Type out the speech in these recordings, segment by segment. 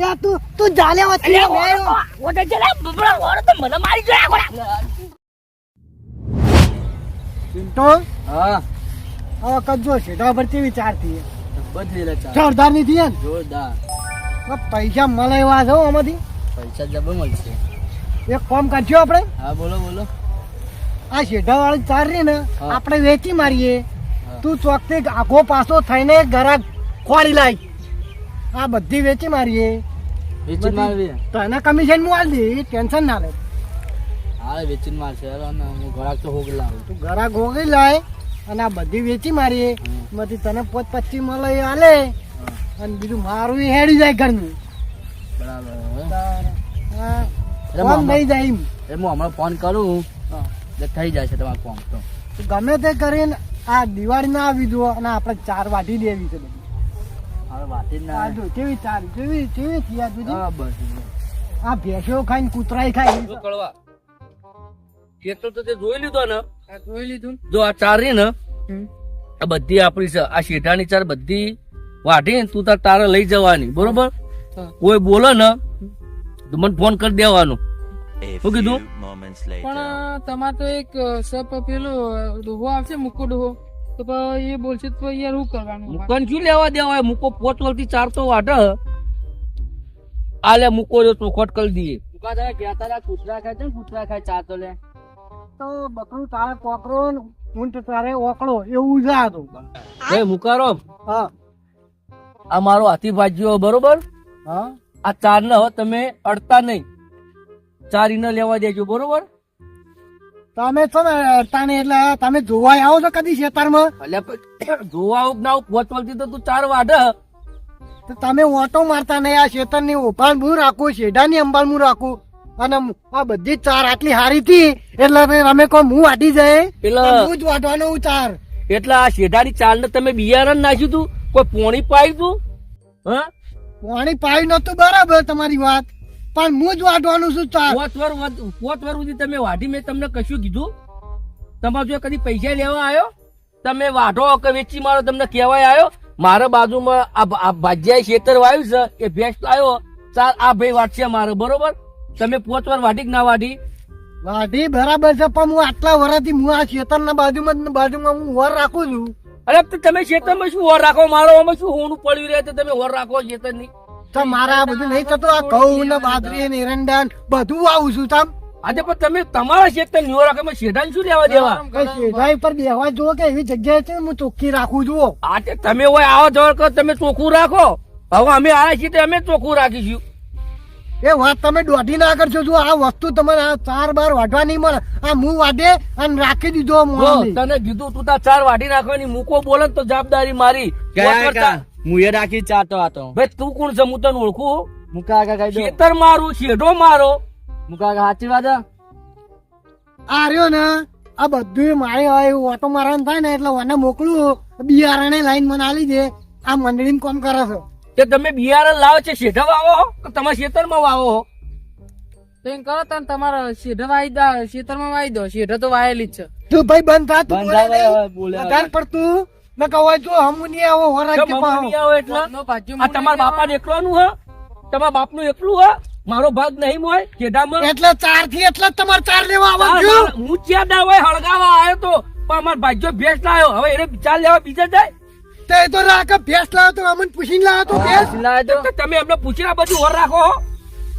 યા તું તું જાલે વચ્ચે અલ્યા, મેં ઓળો, ઓળો છે લે, બબડા, ઓળો તો મને મારી જોયા કોડા. પિન્ટો હા. આ વખત જો સીધા પર કેવી ચારથી બદલી લે જોરદારની થી જોરદાર. પૈસા મળે એવા છો આમાંથી. પૈસા જબર મળશે. એક કામ કરજો આપણે. હા બોલો બોલો. આ શેઢા વાળી ચાર રહી ને. આપણે વેચી મારીએ. તું ચોકથી આખો પાછો થઈને ગરાક ખોરી લાય. આ બધી વેચી મારીએ. વેચી મારવી તો એના કમિશન હું આલ દે ટેન્શન ના લે. હા વેચીને મારશે. અને હું ઘરાક તો હોગી લાવું. તું ઘરાક હોગી લાય અને આ બધી વેચી મારીએ. હમ. તને પોત પચી મળે આલે. અને બીજું મારું હેડી જાય ઘરનું. બરાબર નહીં જાય એમ. એ હું હમણાં ફોન કરું. એટલે થઈ જાય છે તમારું ફોન તો. ગમે તે કરીને આ દિવાળી ના આવી જુઓ અને આપણે ચાર વાટી દેવી છે બધી. હવે વાતી જ ના જો કેવી ચાર કેવી કેવી થયા તું હા બસ આ ભેંસો ખાઈને કૂતરાય ખાય. જો કળવા ખેતર તો તે જોઈ લીધો ને? જોઈ લીધું. જો આ ચાર ને આ બધી આપણી છે આ શેઠાની ચાર બધી વાઢી ને તું તાર તારે લઈ જવાની બરોબર? કોઈ બોલે ને તો મને ફોન કરી દેવાનો. શું કીધું? પણ તમારે તો એક સપ પેલો ડોહો આવશે મુક્કો ડોહો તો એ બોલશે તો અહીંયા યાર શું કરવાનું મુકન શું લેવા દેવાય મૂકો પોચ વળતી ચાર તો વાઢ આલે મૂકો જો ચોખટ કરી દઈએ. મુકા તારે ગયા તારા કૂતરા ખાય છે ને કૂતરા ખાય ચાર તો લે. તો બકરું તારે કોકરો ને ઊંટ તારે ઓકળો એવું જ આ એ મુકારો. હા. આ મારો હાથી ભાજ્યો બરોબર? હા. આ ચાર ને હવે તમે અડતા નહીં. ચાર ન લેવા દેજો બરોબર? તમે છો ને તાને એટલે તમે જોવા આવો છો કદી ખેતરમાં એટલે જોવા આવું ના તો તું ચાર વાઢ. તો તમે ઓટો મારતા નહીં આ ખેતરની ઉભાન હું રાખું શેઢાની અંબાલ હું રાખું? અને આ બધી ચાર આટલી હારી હતી એટલે અમે કોઈ હું વાટી જાય? એટલે હું જ વાટવાનો હું ચાર. એટલે આ શેઢાની ચાર ને તમે બિયારણ નાખ્યું તું? કોઈ પોણી પાયું તું? હા? પોણી પાયું નતું બરાબર તમારી વાત. પણ હું જ વાટવાનું છું પોચ વર સુધી તમે વાઢી મેં તમને કશું કીધું? તમારે જો કદી પૈસા લેવા આવ્યો? તમે વાઢો કે વેચી મારો તમને કહેવાય આવ્યો? મારા બાજુમાં આ ભા- આ ભાજ્યા ખેતર વાયું છે એ ભેંસ આવ્યો. ચાલ આ ભાઈ વાટશે મારો બરોબર? તમે પોત વાર વાઢી કે ના વાઢી? વાઢી બરાબર છે પણ હું આટલા વર્ષથી હું આ ખેતરના બાજુમાં બાજુમાં હું વર રાખું છું. અરે તમે ખેતરમાં શું વર રાખો? મારો શું હોનું પડ્યું રહે? તો તમે વર રાખો ખેતરની. તો મારા આ બધું નહીં થતું? આ ઘઉં ને બાજરી ને એરંડા બધું આવું છું તમ. આજે પણ તમે તમારા ક્ષેત્ર નિયો રાખો શેઢાને શું લેવા દેવા? શેઢાઈ પર બેહવા જુઓ કે એવી જગ્યાએ છે હું ચોખ્ખી રાખું જુઓ. આજે તમે હોય આવો જવા કરો તમે ચોખ્ખું રાખો. હવે અમે આવ્યા છીએ અમે ચોખ્ખું રાખીશું. એ વાત તમે દોઢી ના કરશો જો આ વસ્તુ તમારે આ ચાર બાર વાઢવા નહીં મળે. આ મું વાઢે અને રાખી દીધો તને કીધું તું તાર ચાર વાઢી નાખવાની મૂકો બોલે તો જવાબદારી મારી. હું એ રાખી ચા હતો. ભાઈ તું કોણ છે? હું તને ઓળખું મુકા કહી દો ખેતર મારું શેઢો મારો. મુકા સાચી વાત આ રહ્યો ને આ બધું મારે હોય ઓટો મારવાનું થાય ને એટલે મને મોકલું. બિયારણે લાઈન મને આલી દે. આ મંડળીમાં કામ કરો છો. તે તમે બિયારણ લાવો છે શેઢા વાવો કે માં ખેતરમાં વાવો તો એમ કરો તમે તમારા શેઢા વાઈ દો ખેતરમાં વાઈ દો શેઢા તો વાયેલી જ છે. તું ભાઈ બંધ થા તું બોલે બોલે. વધારે પડતું ન કહો જો હમ નહીં આવો વરાજ કે પાહો. આવો એટલે? નો ભાજ્યો આ તમારા બાપા એકલાનું હે? તમારા બાપનું એકલું હે? મારો ભાગ નહીં હોય શેઢામાં એટલે ચારથી એટલે જ તમારે ચાર લેવા આ આવવાનું. છું. મારા- હું જ્યાં ના હોય હળગાવા આવ્યો તો પણ અમાર ભાઈઓ ભેસ લાવ્યો હવે એને ચાર લેવા બીજા જાય? તે તો રાખ ભેસ લાવો તો અમને પૂછીને લાવો તો ભેંસ. લાય તો. તમે એમને પૂછીને બધું વર રાખો.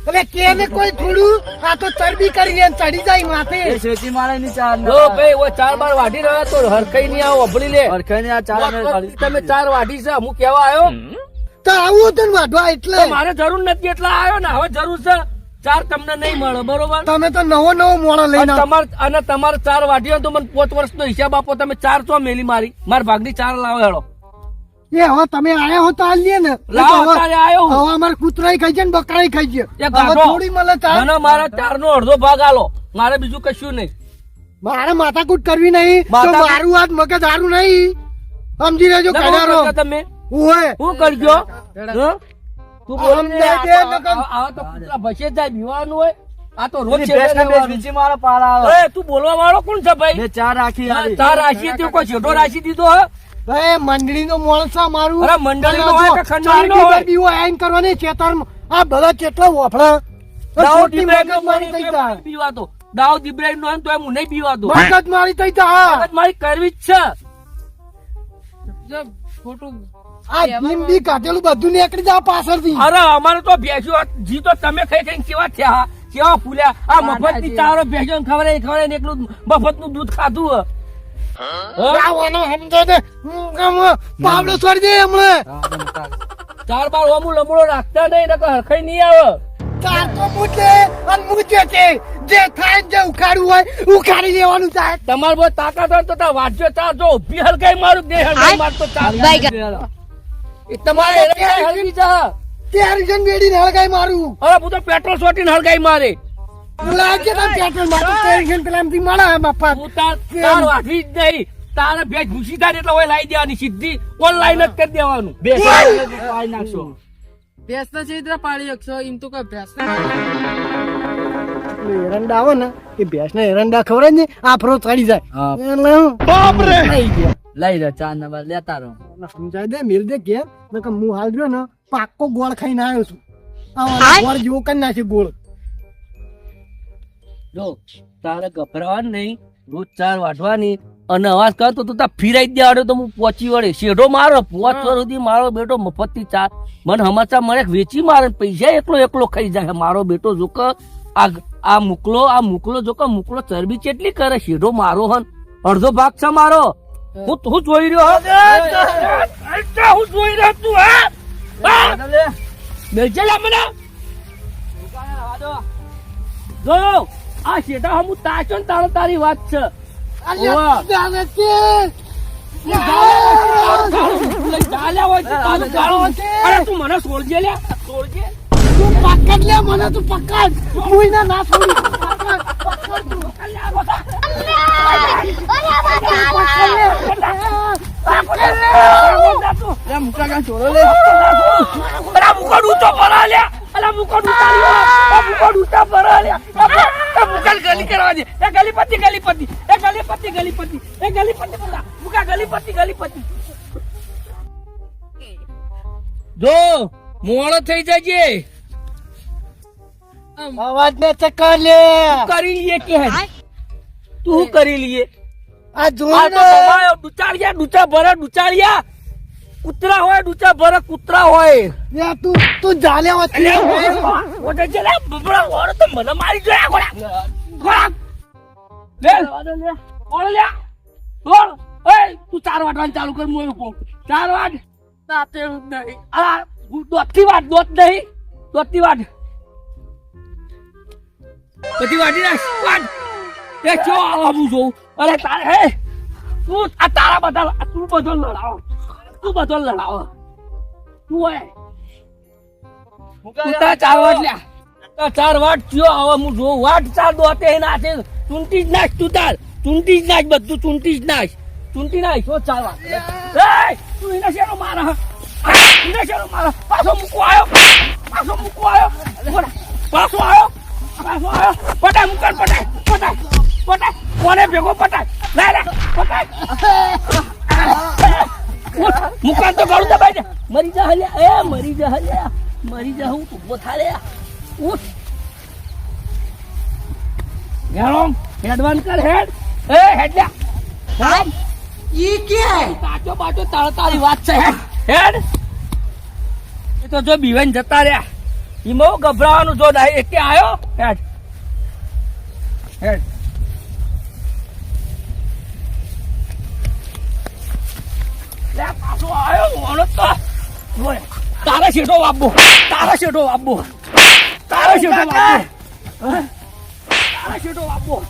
એટલે કેને કોઈ થોડું? આ તો ચરબી કરીને ને ચડી જાય માથે. એ શેતી મારે ની ચાર લો ભાઈ ઓ ચાર બાર વાઢી રહ્યો તો હરખાઈ નહીં આવો અભળી લે. અરખાઈ આ ચાર તમે ચાર વાઢી છે હું કેવા આવ્યો તો આવું હતું ને વાઢવા એટલે. મારે જરૂર નથી એટલે આવ્યો ને હવે જરૂર છે. ચાર તમને નહીં મળે બરોબર? તમે તો નવો નવો મોડો લઈને અને તમાર અને તમારે ચાર વાઢીઓ તો મને પોત વર્ષનો હિસાબ આપો તમે ચાર ચો મેલી મારી. મારા ભાગની ચાર લાવો હેડો એ હવે તમે આયા હો તો આ લે ને. લાવો અત્યારે આયો હું. હવે અમાર કૂતરાય ખાઈ છે ને બકરાય ખાઈ છે એ હવે થોડી મળે તાર મને મારા ચાર નો અડધો ભાગ આલો. મારે બીજું કશું નહીં. મારે માથાકૂટ કરવી નહીં. તો મારું હાથ મગજ હારું નહીં. સમજી લેજો કડારો તમે. ઓય હું? કરજો? હં? તું બોલ. આમ ને, દે આ તો- આ- આ તો કૂતરા ભસે જાય બીવાનું હોય. આ તો રોજ. બીજી મારા પાળા આવે. એ, તું બોલવા વાળો કોણ છે ભાઈ? ચાર રાખી. તાર રાશિ તે કોઈ છેડો રાખી દીધો હે? ભાઈ મંડળી નો મોણસ મારું અરે મંડળી નો હોય કે ખંડણીનો નો હોય? બીજો એન કરવાની ચેતર આ બધા કેટલા વફડા? દાઉદ ઇબ્રાહિમ મગજમારી થઈ નહીં પીવાતો. દાઉદ ઇબ્રાહિમ નો તો હું નહીં પીવાતો. મગજમારી થઈ જાય. મારી કરવી જ છે. જો ખોટું. આ લીંબી કાઢેલું બધું નીકળી જાય પાછળથી. અરે અમારે તો ભેંસ્યો જી તો તમે ખાઈ ખાઈને કેવા થયા? કેવા ફૂલ્યા? આ મફતની ચારો ભેંસ્યો ખવડાય ને એકલું મફતનું દૂધ ખાધું હે? સમજો ને હમણે ચાર બાર ઓમું લમડો રાખતા નહીં નકર હરખાઈ નહીં આવે. ચાર તો અને છે જે થાય જે ઉખાડવું હોય ઉખાડી લેવાનું થાય તમારે બહુ તાકાત હોય તો વાંચજો ચાર જો ઊભી હલકાઈ મારું દે હલકાઈ મારતો ચાર. એ તમારે હલકી જા તે હરિજન મારું. અરે હું તો પેટ્રોલ સોટીને હલકાઈ મારે. લાગે તને પેટ્રોલ મારું તે પેલા એમથી મળે બાપા તાર તાર જ નહીં. તારે ભેજ ભૂસી થાય એટલે ઓય લાવી દેવાની સીધી. ઓનલાઈન જ કરી દેવાનું. બે લાવી નાખશો. ભેંસ ના ચિત્ર પાડી શકશો. એમ તો કઈ ભેંસ એરંડા આવે ને એ ભેંસના એરંડા ખવડાવે ને આફરો ચડી જાય. હા. એટલે લઈ લો ચા ને લેતા રહો. સમજાય દે મિલ દે કે હું હાલ રહ્યો ને પાક્કો ગોળ ખાઈને આવ્યો છું. આ ગોળ જેવો કરી નાખી ગોળ. જો તારે ગભરાવાનું નહીં રોજ ચાર વાટવાની અને અવાજ કરતો તો તા ફિરાઈ જ દેવાનો તો હું પહોંચી વળે. શેઢો મારો પોચ સુધી મારો બેટો મફતથી ચાર મને સમાચાર મળે વેચી મારે પૈસા એકલો એકલો ખાઈ જાય. મારો બેટો જો આ આ મુકલો આ મુકલો જો મુકલો ચરબી ચેટલી કરે? શેઢો મારો હન. અડધો ભાગ છે મારો. હું. હું જોઈ રહ્યો હું? જોઈ રહ્યો તું હા? બેચેલા મને? જો આ શેઠા હમુ તાચો ને તારો તારી વાત છે. અરે તું મને છોડજે લે. છોડજે તું પકડ લે મને તું પકડ. હું ના ના છોડી. પકડ, પકડ તું. અલા મુકો ડૂચો ભરા લે અલા મુકો ડૂચા લે આ એ મુકલ ગલી કરવા દે એ ગલીપતિ ગલીપતિ. એ ગલીપતિ ગલીપતિ. એ ગલીપતિ બોલા. મુકા ગલીપતિ ગલીપતિ. જો મોળો થઈ જજે. અવાજ ને ચક્કર લે. કરી લઈએ કે હે? તું કરી લીએ આ જોઈ આ તો ને તમારે ડુચાળિયા ડુચા ભરા ડુચાળિયા. કૂતરા હોય ડૂચા ભરે કૂતરા હોય. લે તું તું જાલે હોય ઓટે છે લે બબડા ઓર તો મને મારી જોયા ગોળા. ગોળા. લે ઓળ લે. ઓળ એ તું ચાર વાટવાનું ચાલુ કર મોય કો ચાર વાટ તાતે નહીં. આ દોતી વાટ દોત નહીં. દોતી વાટ પછી વાટી નાખ વાટ એ ચો આવું જોઉં. અરે તારે હે. તું આ તારા બધા તું બધો લડાવો તું બધો લડાવો. તું હોય તું તારા ચાર વાટ લ્યા. ચાર વાટ ચિયો આવે હું જોઉં વાટ ચાર દોતે નાખે ચૂંટી જ નાખ તું તાર. ચૂંટી જ નાખ બધું ચૂંટી જ નાખ. ચૂંટી નાખ. જો ચાર વાટ તું એના શેરો મારા એના શેનો મારા પાછો મૂકો આવ્યો. પાછો મૂકો આવ્યો. પાછો આવ્યો. પાછો આવ્યો. પટાય મુકન પટાય પટાય પટાય કોને ભેગો પટાય લે લે મુકાન તો ગળું દબાઈ દે. મરી જા હલ્યા. એ મરી જા હલ્યા. મરી જા હું ઊભો થા ઉઠ. ગેળો હેડવાન કર હેડ. એ હેડ્યા હેડ. ઈ કે તાચો બાચો તાળ વાત છે હેડ. હેડ. એ તો જો બીવાન જતા રહ્યા. ઈમો ગભરાવાનું જો નહીં કે આયો? હેડ. હેડ. પાછો આયો ઓનો તો. બોલે. તારા શેઠો વાબો તારા શેઠો વાબો તારા શેઠો હા? તારા શેઠો વાબો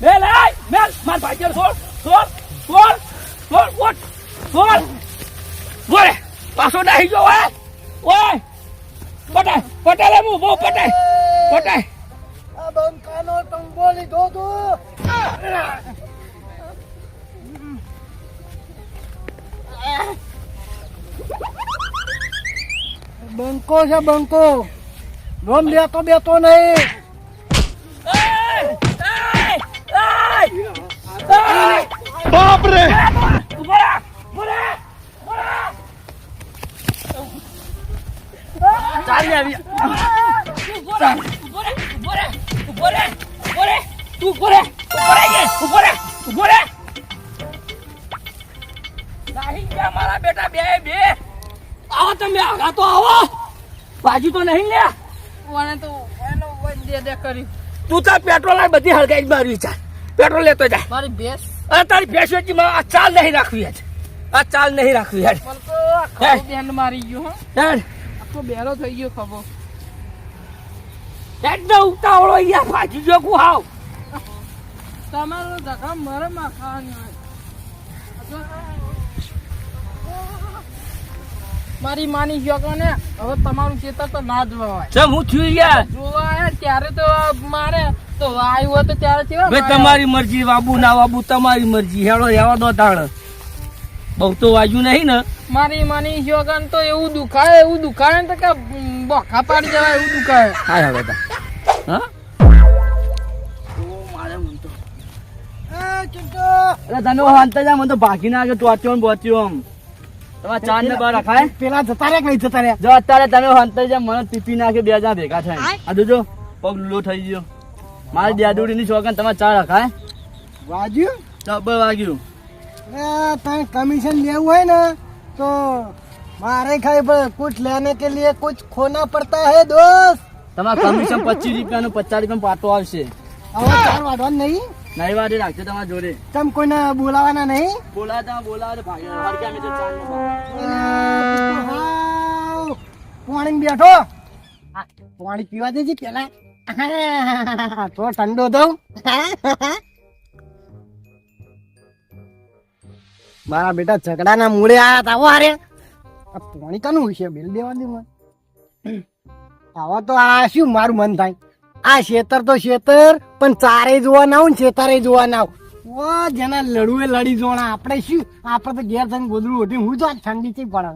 લે લે મેલ માર ભાઈ છોડ. છોડ. છોડ. છોડ. છોડ છોડ. બોલે. પાછો નાહી જો ઓય ઓય. પટાય. પટાય હું બહુ પટાય. પટાય. આ બંકાનો ટંબો લીધો તું. બંકો છે બંકો. રોમ બેતો બેતો નહીં. બાપ રે બોલા બોલા બોલા ચાલી આવી મારા બેટા બે બે. આવો તમે આગા તો આવો. બાજુ તો નહીં લે મને તો એનો દે દે કર્યું તું તાર પેટ્રોલ આ બધી હળગાઈ મારી ચાલ. પેટ્રોલ લેતો જા. મારી ભેંસ. અરે તારી ભેંસવેચી માં આ ચાલ નહીં રાખવી આજ આ ચાલ નહીં રાખવી આજ બેન તો મારી ગયો હા. હેડ. આખો બેરો થઈ ગયો ખબર. હેડ ઉતાવળો અહીંયા ભાજી જો કુ હાવ. તમારો ધક્કા મરે માં ખાવાની હોય. મારી માની શોકો ને હવે તમારું ખેતર તો ના જોવાય. ચમ હું છું યાર? જોવા ત્યારે તો મારે તો આવ્યું હોય તો ત્યારે કેવા ભાઈ તમારી મરજી બાબુ ના બાબુ તમારી મરજી. હેડો રહેવા દો તાણ. બહુ તો વાજ્યું નહીં ને. મારી માની શોકન તો એવું દુખાય એવું દુખાય ને તો કે બોખા પાડી જવાય એવું દુખાય. હા હવે હા? મને તો ભાગી નાખે ટોચ્યો ને બોચ્યો તમાર ચાંદ ને કમિશન લેવું હોય ને તો મારે ખાઈ પર કુછ લેને કે લીએ કુછ ખોના પડતા હે દોસ્ત. તમાર કમિશન પચીસ રૂપિયાનું પચાસ રૂપિયાનું પાટો આવશે. હવે નહીં? નહીં વાડી રાખજો તમારા જોડે. તમ કોઈને બોલાવાના નહીં? બોલાતા બોલાવે પાણી બેઠો પાણી પીવા દેજે પેલા. તો ઠંડો દઉં. મારા બેટા ઝઘડાના મૂળે આયા તા વારે હારે. આ પાણી કાનું છે બિલ દેવા દે મને. આવા તો આ શું મારું મન થાય? આ શેતર તો શેતર, પણ ચારે જોવા ના ને શેતારે જોવા ના ઓ, જેના લડુએ લડી જોણા. આપણે શું? આપણે તો ઘેર થઈને ગોદડું ઓઢી હું તો આ ઠંડી થી પડે